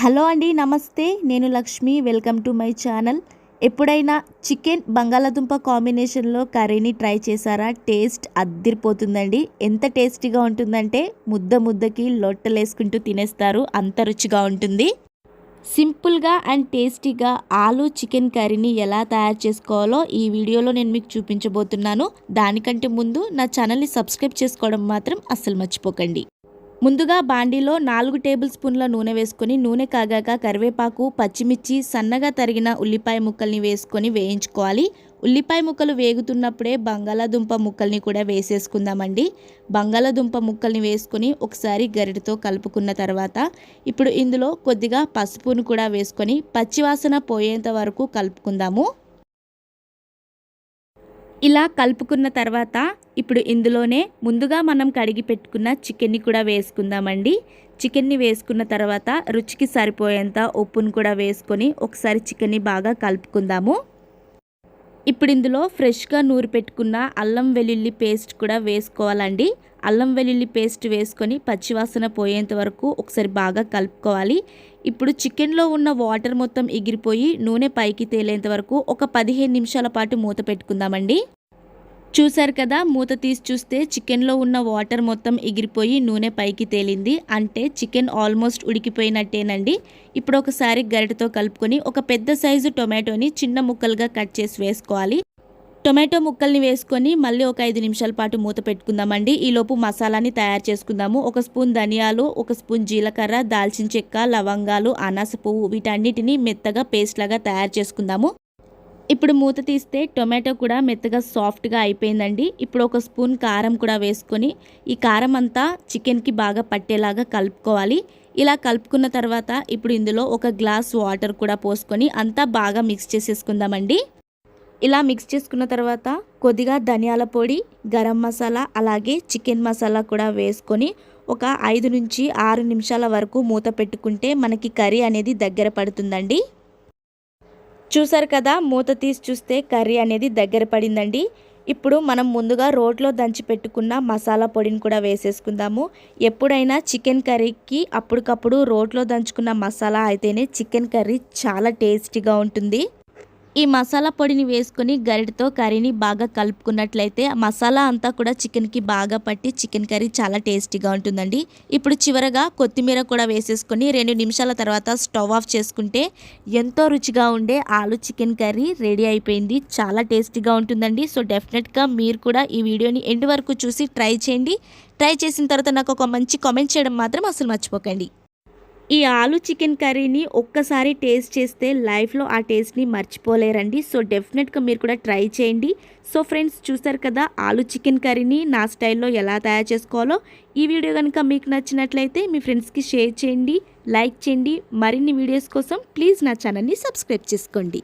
Hello అండి నమస్తే. నేను Lakshmi welcome to my channel. ఎప్పుడైనా చికెన్ బంగాళాదుంప కాంబినేషన్లో కర్రీని ట్రై చేశారా? టేస్ట్ అద్దిరిపోతుందండి. ఎంత టేస్టీగా ఉంటుందంటే ముద్ద ముద్దకి లొట్టలేసుకుంటూ తినేస్తారు. అంత రుచిగా ఉంటుంది. సింపుల్గా అండ్ టేస్టీగా ఆలు చికెన్ కర్రీని ఎలా తయారు చేసుకోవాలో ఈ వీడియోలో నేను మీకు చూపించబోతున్నాను. దానికంటే ముందు నా ఛానల్ని సబ్స్క్రైబ్ చేసుకోవడం మాత్రం అస్సలు మర్చిపోకండి. ముందుగా బాండీలో నాలుగు టేబుల్ స్పూన్ల నూనె వేసుకొని నూనె కాగాక కరివేపాకు పచ్చిమిర్చి సన్నగా తరిగిన ఉల్లిపాయ ముక్కల్ని వేసుకొని వేయించుకోవాలి. ఉల్లిపాయ ముక్కలు వేగుతున్నప్పుడే బంగాళాదుంప ముక్కల్ని కూడా వేసేసుకుందామండి. బంగాళాదుంప ముక్కల్ని వేసుకొని ఒకసారి గరిటతో కలుపుకున్న తర్వాత ఇప్పుడు ఇందులో కొద్దిగా పసుపును కూడా వేసుకొని పచ్చివాసన పోయేంత వరకు కలుపుకుందాము. ఇలా కలుపుకున్న తర్వాత ఇప్పుడు ఇందులోనే ముందుగా మనం కడిగి పెట్టుకున్న చికెన్ని కూడా వేసుకుందామండి. చికెన్ని వేసుకున్న తర్వాత రుచికి సరిపోయేంత ఉప్పును కూడా వేసుకొని ఒకసారి చికెన్ని బాగా కలుపుకుందాము. ఇప్పుడు ఇందులో ఫ్రెష్గా నూరు పెట్టుకున్న అల్లం వెల్లుల్లి పేస్ట్ కూడా వేసుకోవాలండి. అల్లం వెల్లుల్లి పేస్ట్ వేసుకొని పచ్చివాసన పోయేంత వరకు ఒకసారి బాగా కలుపుకోవాలి. ఇప్పుడు చికెన్లో ఉన్న వాటర్ మొత్తం ఎగిరిపోయి నూనె పైకి తేలేంత వరకు ఒక పదిహేను నిమిషాల పాటు మూత పెట్టుకుందామండి. చూసారు కదా మూత తీసి చూస్తే చికెన్లో ఉన్న వాటర్ మొత్తం ఎగిరిపోయి నూనె పైకి తేలింది. అంటే చికెన్ ఆల్మోస్ట్ ఉడికిపోయినట్టేనండి. ఇప్పుడు ఒకసారి గరిటతో కలుపుకొని ఒక పెద్ద సైజు టొమాటోని చిన్న ముక్కలుగా కట్ చేసి వేసుకోవాలి. టొమాటో ముక్కల్ని వేసుకొని మళ్ళీ ఒక ఐదు నిమిషాల పాటు మూత పెట్టుకుందామండి. ఈలోపు మసాలాని తయారు చేసుకుందాము. ఒక స్పూన్ ధనియాలు ఒక స్పూన్ జీలకర్ర దాల్చిన చెక్క లవంగాలు అనాస పువ్వు వీటన్నిటిని మెత్తగా పేస్ట్ లాగా తయారు చేసుకుందాము. ఇప్పుడు మూత తీస్తే టొమాటో కూడా మెత్తగా సాఫ్ట్గా అయిపోయిందండి. ఇప్పుడు ఒక స్పూన్ కారం కూడా వేసుకొని ఈ కారం అంతా చికెన్కి బాగా పట్టేలాగా కలుపుకోవాలి. ఇలా కలుపుకున్న తర్వాత ఇప్పుడు ఇందులో ఒక గ్లాస్ వాటర్ కూడా పోసుకొని అంతా బాగా మిక్స్ చేసేసుకుందామండి. ఇలా మిక్స్ చేసుకున్న తర్వాత కొద్దిగా ధనియాల పొడి గరం మసాలా అలాగే చికెన్ మసాలా కూడా వేసుకొని ఒక ఐదు నుంచి ఆరు నిమిషాల వరకు మూత పెట్టుకుంటే మనకి కర్రీ అనేది దగ్గర పడుతుందండి. చూసారు కదా మూత తీసి చూస్తే కర్రీ అనేది దగ్గర పడిందండి. ఇప్పుడు మనం ముందుగా రోట్లో దంచి పెట్టుకున్న మసాలా పొడిని కూడా వేసేసుకుందాము. ఎప్పుడైనా చికెన్ కర్రీకి అప్పటికప్పుడు రోట్లో దంచుకున్న మసాలా అయితేనే చికెన్ కర్రీ చాలా టేస్టీగా ఉంటుంది. ఈ మసాలా పొడిని వేసుకొని గరిటతో కర్రీని బాగా కలుపుకున్నట్లయితే మసాలా అంతా కూడా చికెన్కి బాగా పట్టి చికెన్ కర్రీ చాలా టేస్టీగా ఉంటుందండి. ఇప్పుడు చివరగా కొత్తిమీర కూడా వేసేసుకొని రెండు నిమిషాల తర్వాత స్టవ్ ఆఫ్ చేసుకుంటే ఎంతో రుచిగా ఉండే ఆలు చికెన్ కర్రీ రెడీ అయిపోయింది. చాలా టేస్టీగా ఉంటుందండి. సో డెఫినెట్గా మీరు కూడా ఈ వీడియోని ఎండ్ వరకు చూసి ట్రై చేయండి. ట్రై చేసిన తర్వాత నాకు ఒక మంచి కామెంట్ చేయడం మాత్రం అసలు మర్చిపోకండి. ఈ ఆలు చికెన్ కర్రీని ఒక్కసారి టేస్ట్ చేస్తే లైఫ్లో ఆ టేస్ట్ని మర్చిపోలేరండి. సో డెఫినెట్గా మీరు కూడా ట్రై చేయండి. సో ఫ్రెండ్స్ చూసారు కదా ఆలు చికెన్ కర్రీని నా స్టైల్లో ఎలా తయారు చేసుకోవాలో. ఈ వీడియో కనుక మీకు నచ్చినట్లయితే మీ ఫ్రెండ్స్కి షేర్ చేయండి లైక్ చేయండి. మరిన్ని వీడియోస్ కోసం ప్లీజ్ నా ఛానల్ని సబ్స్క్రైబ్ చేసుకోండి.